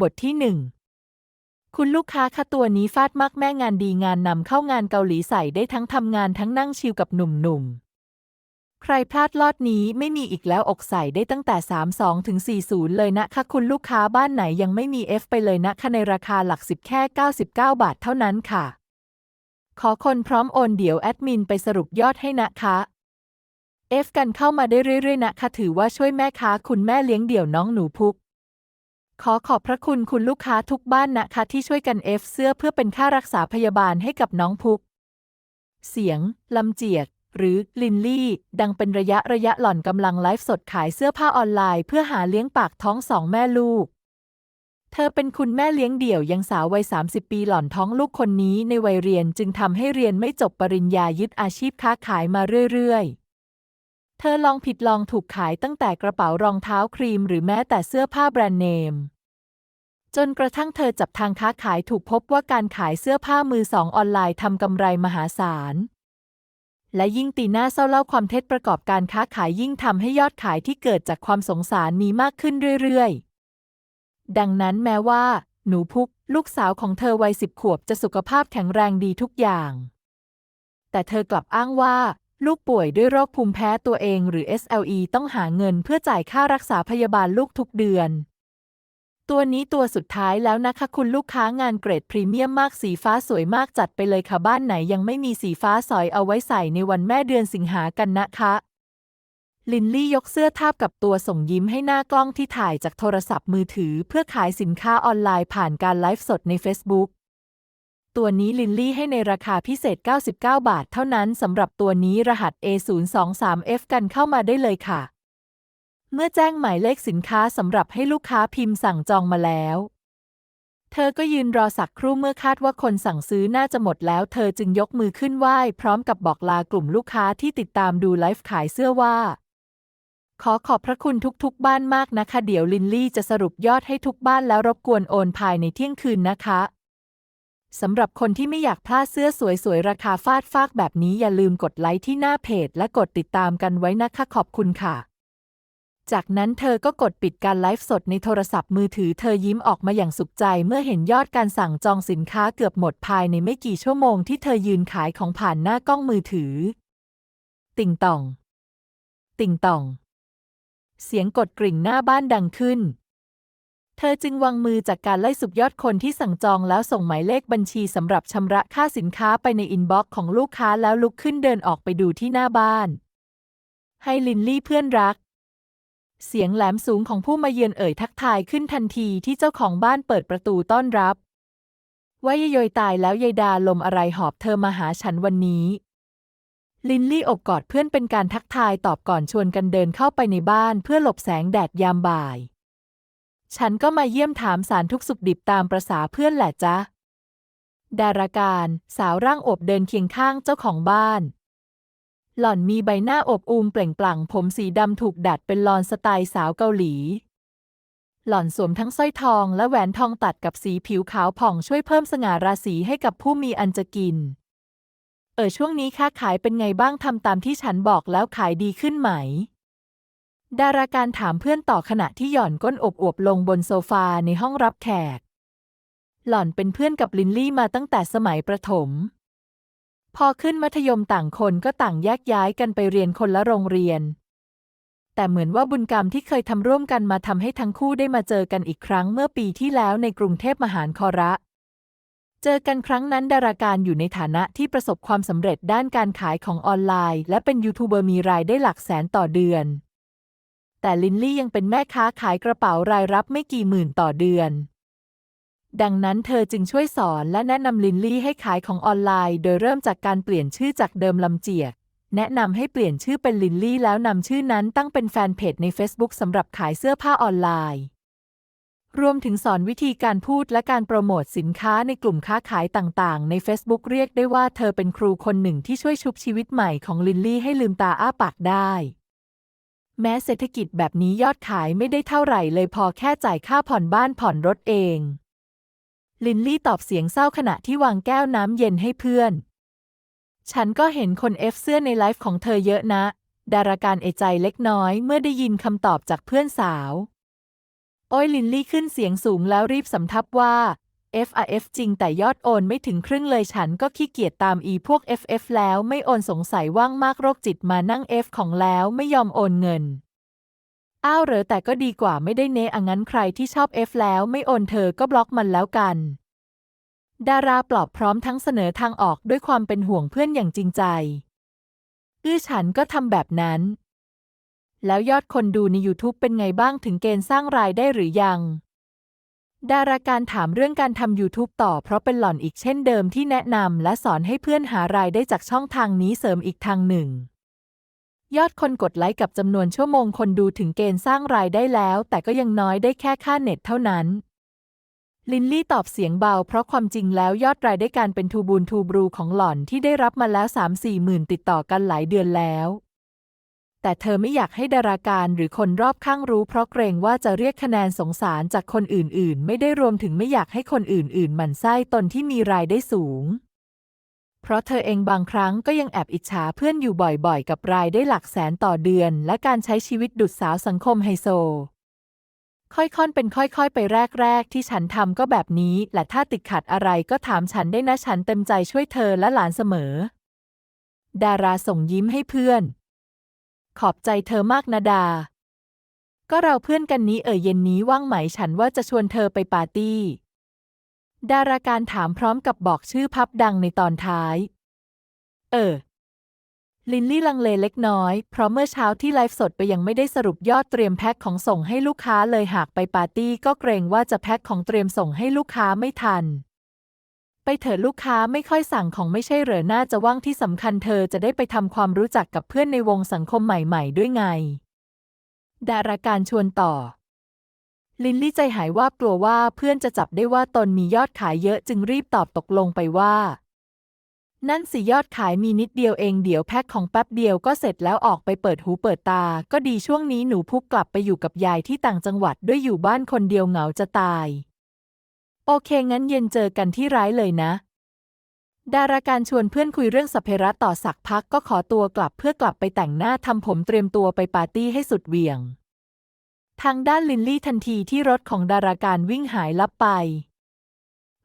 บทที่หนึ่งคุณลูกค้าคะตัวนี้ฟาดมากแม่งานดีงานนำเข้างานเกาหลีใส่ได้ทั้งทำงานทั้งนั่งชิลกับหนุ่มๆ ใครพลาดลอดนี้ไม่มีอีกแล้วอกใส่ได้ตั้งแต่ 32ถึง40 เลยนะคะคุณลูกค้าบ้านไหนยังไม่มี F ไปเลยนะคะในราคาหลักสิบแค่ 99 บาทเท่านั้นค่ะ ขอคนพร้อมโอนเดี๋ยวแอดมินไปสรุปยอดให้นะคะ F กันเข้ามาได้เรื่อยๆนะคะถือว่าช่วยแม่ค้าคุณแม่เลี้ยงเดี่ยวน้องหนูพุก ขอขอบพระคุณคุณลูกค้าทุกบ้านนะคะที่ช่วยกันเอฟเสื้อเพื่อเป็นค่ารักษาพยาบาลให้กับน้องพุก เสียง ลำเจียก หรือลินลี่ ดังเป็นระยะระยะหล่อนกำลังไลฟ์สดขายเสื้อผ้าออนไลน์เพื่อหาเลี้ยงปากท้องสองแม่ลูก เธอเป็นคุณแม่เลี้ยงเดี่ยวยังสาววัย 30 ปีหล่อนท้องลูกคนนี้ในวัยเรียนจึงทำให้เรียนไม่จบปริญญายึดอาชีพค้าขายมาเรื่อยๆ เธอลองผิดลองถูกขายตั้งแต่กระเป๋ารองเท้าครีม หรือแม้แต่เสื้อผ้าแบรนด์เนม จนกระทั่งเธอจับทางค้าขายถูกพบว่าการขายเสื้อผ้ามือสองออนไลน์ทำกำไรมหาศาล และยิ่งตีหน้าเศร้าเล่าความเท็จประกอบการค้าขายยิ่งทำให้ยอดขายที่เกิดจากความสงสารมีมากขึ้นเรื่อยๆ ดังนั้นแม้ว่า หนูพุก ลูกสาวของเธอวัยสิบขวบจะสุขภาพแข็งแรงดีทุกอย่างแต่เธอกลับอ้างว่า ลูกป่วยด้วยโรคภูมิแพ้ตัวเองหรือ SLE ต้องหาเงินเพื่อจ่ายค่ารักษาพยาบาลลูกทุกเดือน ตัวนี้ตัวสุดท้ายแล้วนะคะคุณลูกค้างานเกรดพรีเมียมมากสีฟ้าสวยมากจัดไปเลยค่ะบ้านไหนยังไม่มีสีฟ้าสอยเอาไว้ใส่ในวันแม่เดือนสิงหากันนะคะลินลี่ยกเสื้อทาบกับตัวส่งยิ้มให้หน้ากล้องที่ถ่ายจากโทรศัพท์มือถือ เพื่อขายสินค้าออนไลน์ผ่านการไลฟ์สดใน Facebook ตัวนี้ลินลี่ให้ในราคาพิเศษ 99 บาท เท่านั้นสำหรับตัวนี้รหัส A023F กันเข้ามาได้เลยค่ะ เมื่อแจ้งหมายเลขสินค้าสำหรับให้ลูกค้าพิมพ์สั่งจองมาแล้ว เธอก็ยืนรอสักครู่เมื่อคาดว่าคนสั่งซื้อน่าจะหมดแล้ว เธอจึงยกมือขึ้นไหว้พร้อมกับบอกลากลุ่มลูกค้าที่ติดตามดูไลฟ์ขายเสื้อว่า ขอขอบพระคุณทุกๆ บ้านมากนะคะ เดี๋ยวลินลี่จะสรุปยอดให้ทุกบ้านแล้วรบกวนโอนภายในเที่ยงคืนนะคะ สำหรับคนที่ไม่อยากพลาดเสื้อสวยๆ ราคาฟาดฟากแบบนี้อย่าลืมกดไลค์ที่หน้าเพจและกดติดตามกันไว้นะคะขอบคุณค่ะ จากนั้นเธอก็กดปิดการไลฟ์สดในโทรศัพท์มือถือเธอยิ้มออกมาอย่างสุขใจเมื่อเห็นยอดการสั่งจองสินค้าเกือบหมดภายในไม่กี่ชั่วโมงที่เธอยืนขายของผ่านหน้ากล้องมือถือ ติ่งต่อง ติ่งต่อง เสียงกดกริ่งหน้าบ้านดังขึ้น ธอจึงวางมือจากการไล่สุบยอดคนที่สั่งจองแล้วส่งหมายเลขบัญชีสำหรับชำระค่าสินค้าไปในอินบ็อกซ์ของลูกค้าแล้วลุกขึ้นเดินออกไปดูที่หน้าบ้าน ให้ลินลี่เพื่อนรัก เสียงแหลมสูงของผู้มาเยือนเอ่ยทักทายขึ้นทันทีที่เจ้าของบ้านเปิดประตูต้อนรับ ว่ายยยยตายแล้วยายดาลมอะไรหอบเธอมาหาฉันวันนี้ ลินลี่อบกอดเพื่อนเป็นการทักทายตอบก่อนชวนกันเดินเข้าไปในบ้านเพื่อหลบแสงแดดยามบ่าย ฉันก็มาเยี่ยมถามสารทุกสุขดิบตามประษาเพื่อนแหละจ๊ะ ดาราการสาวร่างอบเดินเคียงข้างเจ้าของบ้าน หล่อนมีใบหน้าอบอูมเปล่งปลั่งผมสีดำถูกดัดเป็นลอนสไตล์สาวเกาหลี หล่อนสวมทั้งสร้อยทองและแหวนทองตัดกับสีผิวขาวผ่องช่วยเพิ่มสง่าราศีให้กับผู้มีอันจะกิน เออช่วงนี้ค้าขายเป็นไงบ้างทำตามที่ฉันบอกแล้วขายดีขึ้นไหม ดาราการถามเพื่อนต่อขณะที่หย่อนก้นอบอวบลงบนโซฟาในห้องรับแขก หล่อนเป็นเพื่อนกับลินลี่มาตั้งแต่สมัยประถม พอขึ้นมัธยมต่างคนก็ต่างแยกย้ายกันไปเรียนคนละโรงเรียน แต่เหมือนว่าบุญกรรมที่เคยทำร่วมกันมาทำให้ทั้งคู่ได้มาเจอกันอีกครั้งเมื่อปีที่แล้วในกรุงเทพมหานครเจอกันครั้งนั้นดาราการอยู่ในฐานะที่ประสบความสำเร็จด้านการขายของออนไลน์ และเป็นยูทูบเบอร์มีรายได้หลักแสนต่อเดือน แต่ลินลี่ยังเป็นแม่ค้าขายกระเป๋ารายรับไม่กี่หมื่นต่อเดือน ดังนั้นเธอจึงช่วยสอนและแนะนำลินลี่ให้ขายของออนไลน์ โดยเริ่มจากการเปลี่ยนชื่อจากเดิมลำเจียก แนะนำให้เปลี่ยนชื่อเป็นลินลี่แล้วนำชื่อนั้นตั้งเป็นแฟนเพจใน Facebook สำหรับขายเสื้อผ้าออนไลน์ รวมถึงสอนวิธีการพูดและการโปรโมทสินค้าในกลุ่มค้าขายต่างๆ ใน Facebook เรียกได้ว่าเธอเป็นครูคนหนึ่งที่ช่วยชุบชีวิตใหม่ของลินลี่ให้ลืมตาอ้าปากได้ แม้เศรษฐกิจแบบนี้ยอดขายไม่ได้เท่าไหร่เลยพอแค่จ่ายค่าผ่อนบ้านผ่อนรถเอง ลินลี่ตอบเสียงเศร้าขณะที่วางแก้วน้ำเย็นให้เพื่อน ฉันก็เห็นคนเอฟเสื้อในไลฟ์ของเธอเยอะนะ ดาราการเอใจเล็กน้อยเมื่อได้ยินคำตอบจากเพื่อนสาว โอ้ยลินลี่ขึ้นเสียงสูงแล้วรีบสำทับว่า FRF จริงแต่ยอดโอนไม่ถึงครึ่งเลยฉันก็ขี้เกียจตามอีพวก FF แล้วไม่โอนสงสัยว่างมากโรคจิตมานั่ง F ของแล้วไม่ยอมโอนเงิน อ้าวเหรอแต่ก็ดีกว่าไม่ได้เนะอังั้นใครที่ชอบ F แล้วไม่โอนเธอก็บล็อกมันแล้วกัน ดาราปลอบพร้อมทั้งเสนอทางออกด้วยความเป็นห่วงเพื่อนอย่างจริงใจ อื้อฉันก็ทำแบบนั้น แล้วยอดคนดูใน YouTube เป็นไงบ้างถึงเกณฑ์สร้างรายได้หรือยัง ดาราการถามเรื่องการทำ YouTube ต่อเพราะเป็นหล่อนอีกเช่นเดิมที่แนะนำและสอนให้เพื่อนหารายได้จากช่องทางนี้เสริมอีกทางหนึ่ง ยอดคนกดไลค์กับจำนวนชั่วโมงคนดูถึงเกณฑ์สร้างรายได้แล้ว แต่ก็ยังน้อยได้แค่ค่าเน็ตเท่านั้น ลินลี่ตอบเสียงเบา เพราะความจริงแล้วยอดรายได้การเป็นทูบูนทูบรูของหล่อนที่ได้รับมาแล้ว 3-4หมื่นติดต่อกันหลายเดือนแล้ว แต่เธอไม่อยากให้ดาราการหรือคนรอบข้างรู้เพราะเกรงว่าจะเรียกคะแนนสงสารจากคนอื่นๆ ไม่ได้รวมถึงไม่อยากให้คนอื่นๆหมั่นไส้ตนที่มีรายได้สูง เพราะเธอเองบางครั้งก็ยังแอบอิจฉาเพื่อนอยู่บ่อยๆ กับรายได้หลักแสนต่อเดือน และการใช้ชีวิตดุจสาวสังคมไฮโซ ค่อยๆเป็นค่อยๆ ไปแรกๆ ที่ฉันทำก็แบบนี้และถ้าติดขัดอะไรก็ถามฉันได้นะฉันเต็มใจช่วยเธอและหลานเสมอ ดาราส่งยิ้มให้เพื่อน ขอบใจเธอมากนะดา ก็เราเพื่อนกันนี้เอ่ยเย็นนี้ว่างไหมฉันว่าจะชวนเธอไปปาร์ตี้ ดาราการถามพร้อมกับบอกชื่อพับดังในตอนท้าย เออ ลินลี่ลังเลเล็กน้อย เพราะเมื่อเช้าที่ไลฟ์สดไปยังไม่ได้สรุปยอดเตรียมแพ็คของส่งให้ลูกค้าเลยหากไปปาร์ตี้ก็เกรงว่าจะแพ็คของเตรียมส่งให้ลูกค้าไม่ทัน ไปเถอะลูกค้าไม่ค่อยสั่งของไม่ใช่เหรอน่าจะว่างที่สำคัญเธอจะได้ไปทำความรู้จักกับเพื่อนในวงสังคมใหม่ๆ ด้วยไง ดาราการชวนต่อ ลินลี่ใจหายว่ากลัวว่าเพื่อนจะจับได้ว่าตนมียอดขายเยอะจึงรีบตอบตกลงไปว่า นั่นสิยอดขายมีนิดเดียวเองเดี๋ยวแพ็คของแป๊บเดียวก็เสร็จแล้วออกไปเปิดหูเปิดตา ก็ดีช่วงนี้หนูพุกกลับไปอยู่กับยายที่ต่างจังหวัดด้วยอยู่บ้านคนเดียวเหงาจะตาย โอเคงั้นเย็นเจอกันที่ร้ายเลยนะ ดาราการชวนเพื่อนคุยเรื่องสัพเพระต่อสักพักก็ขอตัวกลับเพื่อกลับไปแต่งหน้าทำผมเตรียมตัวไปปาร์ตี้ให้สุดเหวี่ยง ทางด้านลินลี่ทันทีที่รถของดาราการวิ่งหายลับไป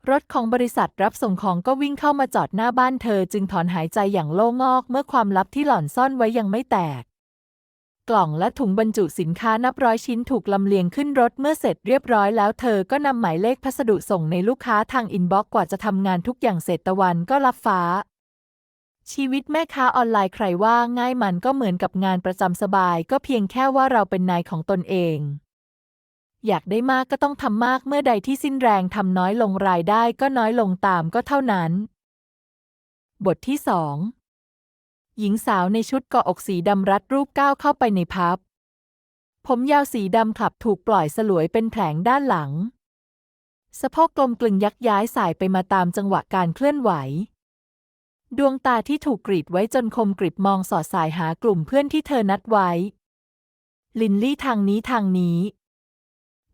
รถของบริษัทรับส่งของก็วิ่งเข้ามาจอดหน้าบ้านเธอจึงถอนหายใจอย่างโล่งอกเมื่อความลับที่หล่อนซ่อนไว้ยังไม่แตก กล่องและถุงบรรจุสินค้านับร้อยชิ้นถูกลำเลียงขึ้นรถเมื่อเสร็จเรียบร้อยแล้วเธอก็นำหมายเลขพัสดุส่งในลูกค้าทางอินบ็อกซ์กว่าจะทำงานทุกอย่างเสร็จตะวันก็รับฟ้า ชีวิตแม่ค้าออนไลน์ใครว่าง่ายมันก็เหมือนกับงานประจำสบาย ก็เพียงแค่ว่าเราเป็นนายของตนเอง อยากได้มากก็ต้องทำมากเมื่อใดที่สิ้นแรงทำน้อยลงรายได้ก็น้อยลงตามก็เท่านั้น บทที่สอง หญิงสาวในชุดเกาะอกสีดำรัดรูปก้าวเข้าไปในพับ ผมยาวสีดำขับถูกปล่อยสลวยเป็นแผลงด้านหลัง สะโพกกลมกลึงยักย้ายสายไปมาตามจังหวะการเคลื่อนไหว ดวงตาที่ถูกกรีดไว้จนคมกริบมองสอดสายหากลุ่มเพื่อนที่เธอนัดไว้ ลินลี่ทางนี้ทางนี้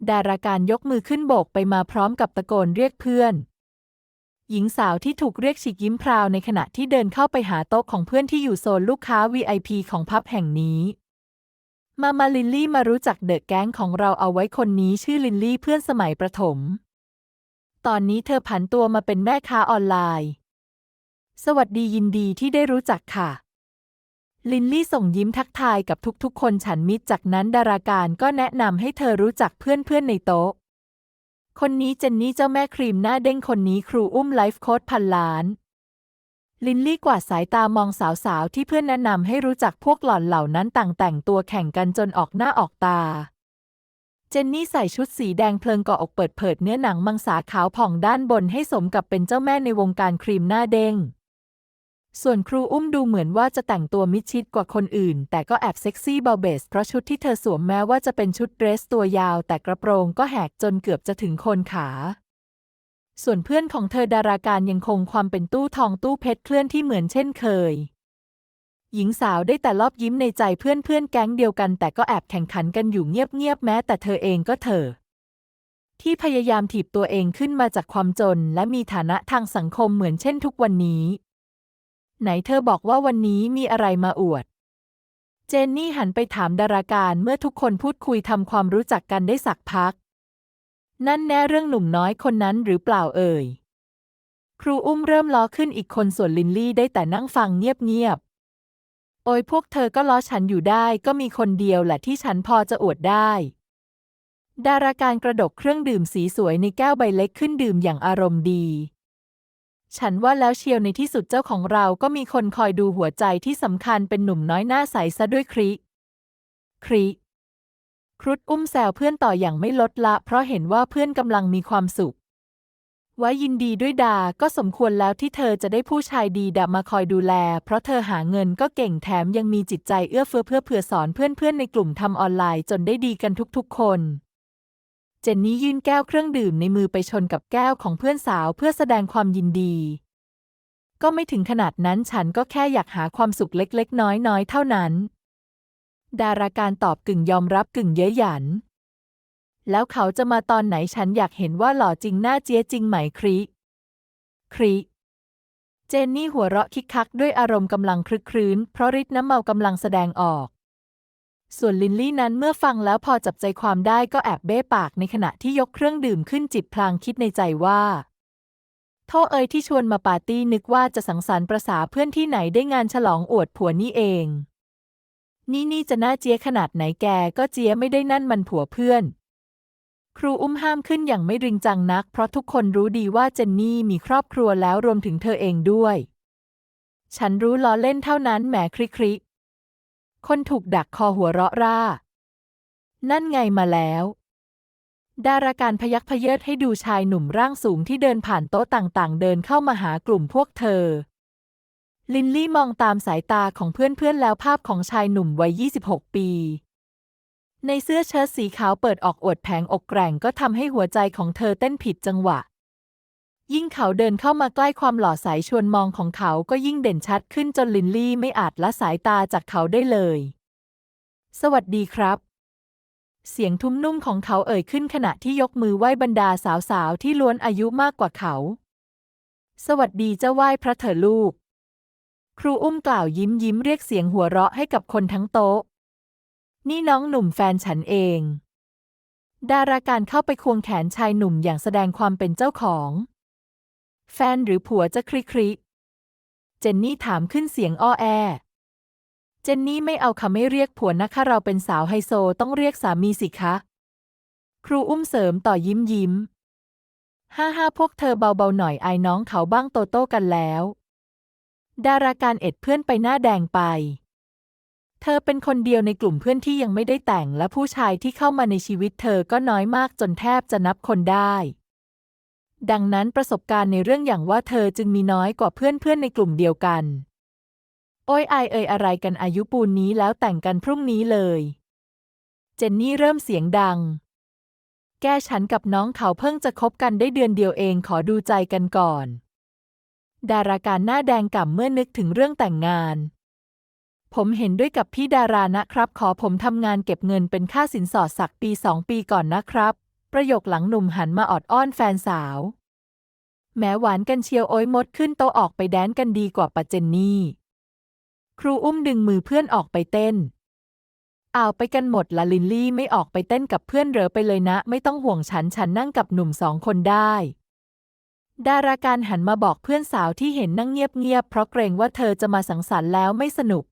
ดาราการยกมือขึ้นโบกไปมาพร้อมกับตะโกนเรียกเพื่อน หญิงสาวที่ถูกเรียกฉีกยิ้มพราวในขณะที่เดินเข้าไปหาโต๊ะของเพื่อนที่อยู่โซนลูกค้า VIP ของพับแห่งนี้ มามาลินลี่มารู้จักเดอะแก๊งของเราเอาไว้คนนี้ชื่อลินลี่เพื่อนสมัยประถม ตอนนี้เธอผันตัวมาเป็นแม่ค้าออนไลน์ สวัสดียินดีที่ได้รู้จักค่ะ ลินลี่ส่งยิ้มทักทายกับทุกๆ คนฉันมิตรจากนั้นดาราการก็แนะนำให้เธอรู้จักเพื่อนๆในโต๊ะ คนนี้เจนนี่เจ้าแม่ครีมหน้าเด้งคนนี้ครูอุ้มไลฟ์โค้ดพันล้าน ลินลี่กวาดสายตามองสาวๆ ที่เพื่อนแนะนำให้รู้จักพวกหล่อนเหล่านั้นต่างแต่งตัวแข่งกันจนออกหน้าออกตา เจนนี่ใส่ชุดสีแดงเพลิงก่ออกเปิดเผยเนื้อหนังมังสาขาวผ่องด้านบนให้สมกับเป็นเจ้าแม่ในวงการครีมหน้าเด้ง ส่วนครูอุ้มดูเหมือนว่าจะแต่งตัวมิดชิดกว่าคนอื่น แต่ก็แอบเซ็กซี่เบาเบส เพราะชุดที่เธอสวมแม้ว่าจะเป็นชุดเดรสตัวยาว แต่กระโปรงก็แหกจนเกือบจะถึงโคนขา ส่วนเพื่อนของเธอดาราการยังคงความเป็นตู้ทองตู้เพชรเคลื่อนที่เหมือนเช่นเคย หญิงสาวได้แต่รอบยิ้มในใจเพื่อนเพื่อนแก๊งเดียวกัน แต่ก็แอบแข่งขันกันอยู่เงียบๆแม้แต่เธอเองก็เถอะที่พยายามถีบตัวเองขึ้นมาจากความจน และมีฐานะทางสังคมเหมือนเช่นทุกวันนี้ ไหนเธอบอกว่าวันนี้มีอะไรมาอวด เจนนี่หันไปถามดาราการเมื่อทุกคนพูดคุยทำความรู้จักกันได้สักพัก นั่นแน่เรื่องหนุ่มน้อยคนนั้นหรือเปล่าเอ่ย ครูอุ้มเริ่มล้อขึ้นอีกคนส่วนลินลี่ได้แต่นั่งฟังเงียบๆ โอ้ยพวกเธอก็ล้อฉันอยู่ได้ก็มีคนเดียวแหละที่ฉันพอจะอวดได้ ดาราการกระดกเครื่องดื่มสีสวยในแก้วใบเล็กขึ้นดื่มอย่างอารมณ์ดี ฉันว่าแล้วเชียวในที่สุดเจ้าของเราก็มีคนคอยดูหัวใจที่สำคัญเป็นหนุ่มน้อยหน้าใสซะด้วยคริคริครุฑอุ้มแซวเพื่อนต่ออย่างไม่ลดละ เพราะเห็นว่าเพื่อนกำลังมีความสุขว่ายินดีด้วยดา ก็สมควรแล้วที่เธอจะได้ผู้ชายดีดามาคอยดูแล เพราะเธอหาเงินก็เก่งแถมยังมีจิตใจเอื้อเฟื้อเพื่อเผื่อสอนเพื่อนๆในกลุ่มทำออนไลน์จนได้ดีกันทุกๆคน เจนนี่ยื่นแก้วเครื่องดื่มในมือไปชนกับแก้วของเพื่อนสาวเพื่อแสดงความยินดี ก็ไม่ถึงขนาดนั้นฉันก็แค่อยากหาความสุขเล็กๆ น้อยๆ เท่านั้น ดาราการตอบกึ่งยอมรับกึ่งเย้ยหยัน แล้วเขาจะมาตอนไหนฉันอยากเห็นว่าหล่อจริงหน้าเจี๊ยจริงไหมคริคริเจนนี่หัวเราะคิกคักด้วยอารมณ์กำลังคลึกครื้นเพราะฤทธิ์น้ำเมากำลังแสดงออก ส่วนลินลี่นั้นเมื่อฟังแล้วพอจับใจความได้ก็แอบเบ้ปากในขณะที่ยกเครื่องดื่มขึ้นจิบพลางคิดในใจว่าโทษเอ่ยที่ชวนมาปาร์ตี้นึกว่าจะสังสรรค์ประสาเพื่อนที่ไหนได้งานฉลองอวดผัวนี่เอง นี่นี่จะน่าเจี๊ยขนาดไหนแกก็เจี๊ยไม่ได้นั่นมันผัวเพื่อน ครูอุ้มห้ามขึ้นอย่างไม่ริงจังนัก เพราะทุกคนรู้ดีว่าเจนนี่มีครอบครัวแล้วรวมถึงเธอเองด้วย ฉันรู้ล้อเล่นเท่านั้นแหมคริคริ คนถูกดักคอหัวเราะร่า นั่นไงมาแล้ว ดาราการพยักพเยิดให้ดูชายหนุ่มร่างสูงที่เดินผ่านโต๊ะต่างๆ เดินเข้ามาหากลุ่มพวกเธอ ลินลี่มองตามสายตาของเพื่อนๆแล้วภาพของชายหนุ่มวัย 26 ปี ในเสื้อเชิ้ตสีขาวเปิดออกอวดแผงอกแกร่งก็ทำให้หัวใจของเธอเต้นผิดจังหวะ ยิ่งเขาเดินเข้ามาใกล้ความหล่อใสชวนมองของเขาก็ยิ่งเด่นชัดขึ้นจนลินลี่ไม่อาจละสายตาจากเขาได้เลย สวัสดีครับ เสียงทุ้มนุ่มของเขาเอ่ยขึ้นขณะที่ยกมือไหว้บรรดาสาวๆที่ล้วนอายุมากกว่าเขา สวัสดีเจ้าไหว้พระเถรลูก ครูอุ้มกล่าวยิ้มยิ้มเรียกเสียงหัวเราะให้กับคนทั้งโต๊ะ นี่น้องหนุ่มแฟนฉันเอง ดาราการเข้าไปควงแขนชายหนุ่มอย่างแสดงความเป็นเจ้าของ แฟนหรือผัวจะคริคริเจนนี่ถามขึ้นเสียงอ้อแอ เจนนี่ไม่เอาคำไม่เรียกผัวนะคะเราเป็นสาวไฮโซต้องเรียกสามีสิคะ ครูอุ้มเสริมต่อยิ้มยิ้ม ห้าห้าพวกเธอเบาๆหน่อยไอายน้องเขาบ้างโตโต้กันแล้ว ดาราการเอ็ดเพื่อนไปหน้าแดงไป เธอเป็นคนเดียวในกลุ่มเพื่อนที่ยังไม่ได้แต่งและผู้ชายที่เข้ามาในชีวิตเธอก็น้อยมากจนแทบจะนับคนได้ ดังนั้นประสบการณ์ในเรื่องอย่างว่าเธอจึงมีน้อยกว่าเพื่อนๆในกลุ่มเดียวกัน โอ้ยอยเอ่ยอะไรกันอายุปูนนี้แล้วแต่งกันพรุ่งนี้เลย เจนนี่เริ่มเสียงดัง แกฉันกับน้องเขาเพิ่งจะคบกันได้เดือนเดียวเองขอดูใจกันก่อน ดาราการหน้าแดงก่ำเมื่อนึกถึงเรื่องแต่งงาน ผมเห็นด้วยกับพี่ดารานะครับ ขอผมทำงานเก็บเงินเป็นค่าสินสอดสักปีสองปีก่อนนะครับ ประโยคหลังหนุ่มหันมาออดอ้อนแฟนสาว แม้หวานกันเชียวโอ้ยมดขึ้นโตออกไปแดนกันดีกว่าปะเจนนี่ ครูอุ้มดึงมือเพื่อนออกไปเต้นเอาไปกันหมดละลินลี่ไม่ออกไปเต้นกับเพื่อนเหรอไปเลยนะ ไม่ต้องห่วงฉันฉันนั่งกับหนุ่มสองคนได้ ดาราการหันมาบอกเพื่อนสาวที่เห็นนั่งเงียบๆเพราะเกรงว่าเธอจะมาสังสรรค์แล้วไม่สนุก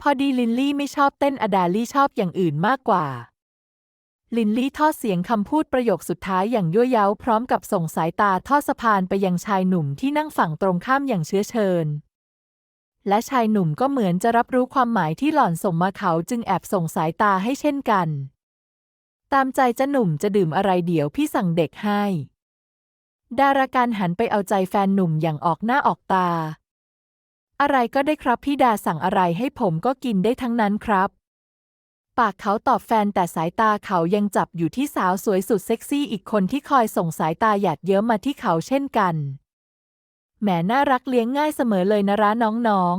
พอดีลินลี่ไม่ชอบเต้นอดาลี่ชอบอย่างอื่นมากกว่า ลินลี่ทอดเสียงคำพูดประโยคสุดท้ายอย่างยั่วเย้าพร้อมกับส่งสายตาทอดสะพานไปยังชายหนุ่มที่นั่งฝั่งตรงข้ามอย่างเชื้อเชิญ และชายหนุ่มก็เหมือนจะรับรู้ความหมายที่หล่อนส่งมาเขาจึงแอบส่งสายตาให้เช่นกัน ตามใจจะหนุ่มจะดื่มอะไรเดี๋ยวพี่สั่งเด็กให้ ดาราการหันไปเอาใจแฟนหนุ่มอย่างออกหน้าออกตา อะไรก็ได้ครับพี่ดาสั่งอะไรให้ผมก็กินได้ทั้งนั้นครับ ปากเขาตอบแฟนแต่สายตาเขายังจับอยู่ที่สาวสวยสุดเซ็กซี่อีกคนที่คอยส่งสายตาหยาดเยิ้มมาที่เขาเช่นกัน แหมน่ารักเลี้ยงง่ายเสมอเลยนะร้าน้อง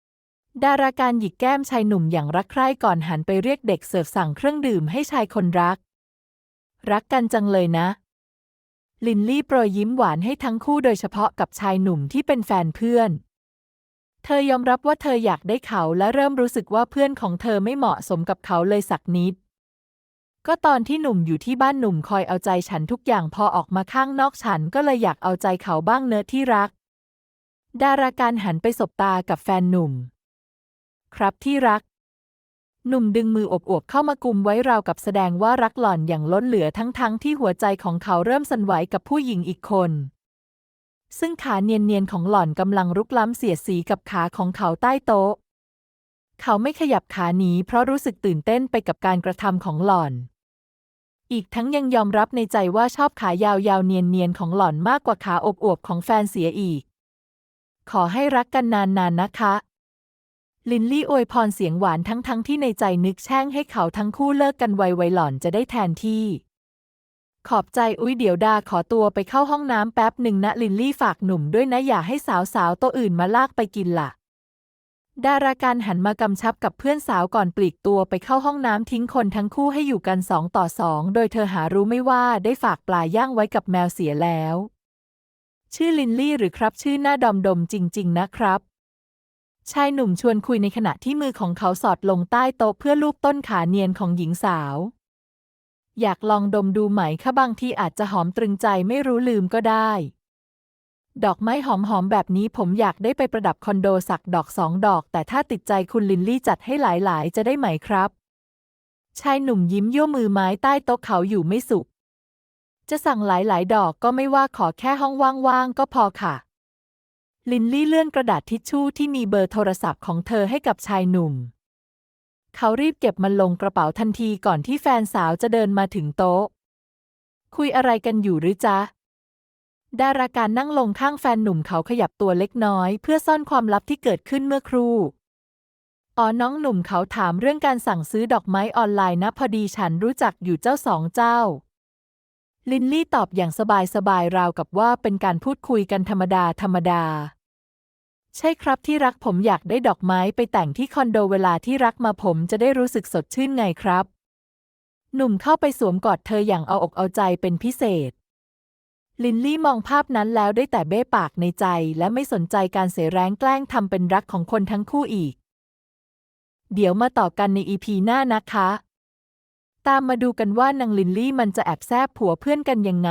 ๆ ดาราการหยิกแก้มชายหนุ่มอย่างรักใคร่ก่อนหันไปเรียกเด็กเสิร์ฟสั่งเครื่องดื่มให้ชายคนรัก รักกันจังเลยนะ ลินลี่โปรยยิ้มหวานให้ทั้งคู่โดยเฉพาะกับชายหนุ่มที่เป็นแฟนเพื่อน เธอยอมรับว่าเธออยากได้เขาและเริ่มรู้สึกว่าเพื่อนของเธอไม่เหมาะสมกับเขาเลยสักนิด ก็ตอนที่หนุ่มอยู่ที่บ้านหนุ่มคอยเอาใจฉันทุกอย่างพอออกมาข้างนอกฉันก็เลยอยากเอาใจเขาบ้างเนอะที่รัก ดาราการหันไปสบตากับแฟนหนุ่ม ครับที่รัก หนุ่มดึงมืออบอวบเข้ามากุมไว้ราวกับแสดงว่ารักหล่อนอย่างล้นเหลือทั้งๆที่หัวใจของเขาเริ่มสั่นไหวกับผู้หญิงอีกคน ซึ่งขาเนียนๆของหล่อนกำลังรุกล้ำเสียดสีกับขาของเขาใต้โต๊ะ เขาไม่ขยับขาหนีเพราะรู้สึกตื่นเต้นไปกับการกระทำของหล่อน อีกทั้งยังยอมรับในใจว่าชอบขายาวๆเนียนๆของหล่อนมากกว่าขาอบอวบๆของแฟนเสียอีก ขอให้รักกันนานๆนะคะ ลินลี่อวยพรเสียงหวานทั้งๆทที่ในใจนึกแช่งให้เขาทั้งคู่เลิกกันไวๆหล่อนจะได้แทนที่ ขอบใจอุ๊ยเดี๋ยวดาขอตัวไปเข้าห้องน้ำแป๊บหนึ่งนะลินลี่ฝากหนุ่มด้วยนะอย่าให้สาวๆตัวอื่นมาลากไปกินล่ะ ดาราการหันมากำชับกับเพื่อนสาวก่อนปลีกตัวไปเข้าห้องน้ำทิ้งคนทั้งคู่ให้อยู่กันสองต่อสองโดยเธอหารู้ไม่ว่าได้ฝากปลาย่างไว้กับแมวเสียแล้ว ชื่อลินลี่หรือครับชื่อหน้าดอมดมจริง ๆ นะครับชายหนุ่มชวนคุยในขณะที่มือของเขาสอดลงใต้โต๊ะเพื่อลูบต้นขาเนียนของหญิงสาว อยากลองดมดูไหมคะบางทีอาจจะหอมตรึงใจไม่รู้ลืมก็ได้ ดอกไม้หอมๆแบบนี้ผมอยากได้ไปประดับคอนโดสักดอกสองดอก แต่ถ้าติดใจคุณลินลี่จัดให้หลายๆ จะได้ไหมครับ ชายหนุ่มยิ้มยั่วมือไม้ใต้โต๊ะเขาอยู่ไม่สุข จะสั่งหลายๆ ดอกก็ไม่ว่าขอแค่ห้องว่างๆก็พอค่ะ ลินลี่เลื่อนกระดาษทิชชู่ที่มีเบอร์โทรศัพท์ของเธอให้กับชายหนุ่ม เขารีบเก็บมันลงกระเป๋าทันทีก่อนที่แฟนสาวจะเดินมาถึงโต๊ะ คุยอะไรกันอยู่หรือจ๊ะ ดาราการนั่งลงข้างแฟนหนุ่มเขาขยับตัวเล็กน้อย เพื่อซ่อนความลับที่เกิดขึ้นเมื่อครู่อ๋อน้องหนุ่มเขาถามเรื่องการสั่งซื้อดอกไม้ออนไลน์นะพอดีฉันรู้จักอยู่เจ้าสองเจ้า ลินลี่ตอบอย่างสบายๆราวกับว่าเป็นการพูดคุยกันธรรมดาธรรมดา ใช่ครับที่รักผมอยากได้ดอกไม้ไปแต่งที่คอนโดเวลาที่รักมาผมจะได้รู้สึกสดชื่นไงครับ หนุ่มเข้าไปสวมกอดเธออย่างเอาอกเอาใจเป็นพิเศษ ลินลี่มองภาพนั้นแล้วได้แต่เบ้ปากในใจและไม่สนใจการเสแร้งแกล้งทำเป็นรักของคนทั้งคู่อีก เดี๋ยวมาต่อกันในอีพีหน้านะคะ ตามมาดูกันว่านางลินลี่มันจะแอบแซบผัวเพื่อนกันยังไง